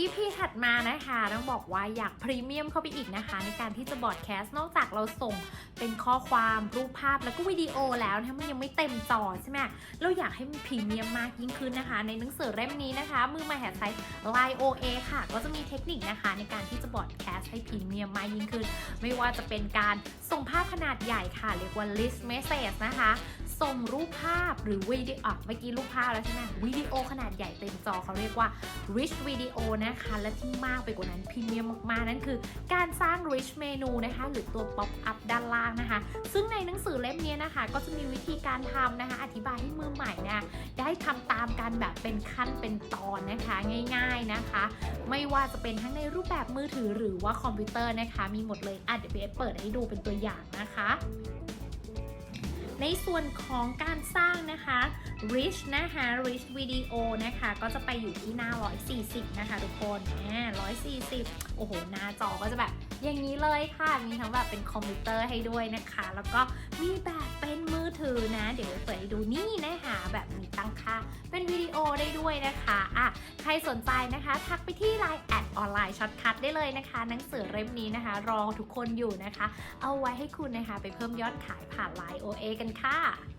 EP ถัดมานะคะต้องบอกว่าอยากพรีเมียมเข้าไปอีกนะคะ ในการที่จะบอดแคสต์นอกจากเราส่งเป็นข้อความรูปภาพแล้วก็วิดีโอแล้วนะมันยังไม่เต็มจอใช่ไหมเราอยากให้มันพรีเมียมมากยิ่งขึ้นนะคะ ในหนังสือเล่มนี้นะคะ มือมาแหดไซต์ Line OA ค่ะ ก็จะมีเทคนิคนะคะ ในการที่จะบอดแคสต์ให้พรีเมียมมากยิ่งขึ้น ไม่ว่าจะเป็นการส่งภาพขนาดใหญ่ค่ะ เรียกว่า list message นะคะ ส่งรูปภาพหรือวิดีโอเมื่อกี้รูปภาพแล้วใช่ไหมวิดีโอขนาดใหญ่เต็มจอเขาเรียกว่า rich video นะคะ และที่มากไปกว่านั้นพรีเมียมมากๆนั่นคือ การสร้าง rich เมนูนะคะ หรือตัว pop up ด้านล่างนะคะ ซึ่งในหนังสือเล่มนี้นะคะ ก็จะมีวิธีการทำนะคะ อธิบายให้มือใหม่เนี่ยได้ทำตามกันแบบเป็นขั้นเป็นตอนนะคะ ง่ายๆนะคะ ไม่ว่าจะเป็นทั้งในรูปแบบมือถือหรือว่าคอมพิวเตอร์นะคะ มีหมดเลยอะเดี๋ยวพี่เอฟเปิดให้ดูเป็นตัวอย่างนะคะ ในส่วนของการสร้างนะคะ rich นะคะ rich video นะคะ ก็จะไปอยู่ที่หน้า 140 นะคะทุกคนแหม140 โอ้โห หน้าจอก็จะแบบอย่างนี้เลยค่ะ มีทั้งแบบเป็นคอมพิวเตอร์ให้ด้วยนะคะ แล้วก็มีแบบเป็นมือถือนะ เดี๋ยวเปิดให้ดูนี่นะคะ แบบมีตั้งค่า เป็นวิดีโอได้ด้วยนะคะอะใครสนใจนะคะ ทักไปที่ Line แอดออนไลน์ช็อตคัทได้เลยนะคะ หนังสือเล่มนี้นะคะ รอทุกคนอยู่นะคะ เอาไว้ให้คุณนะคะ ไปเพิ่มยอดขายผ่าน Line OA กันค่ะ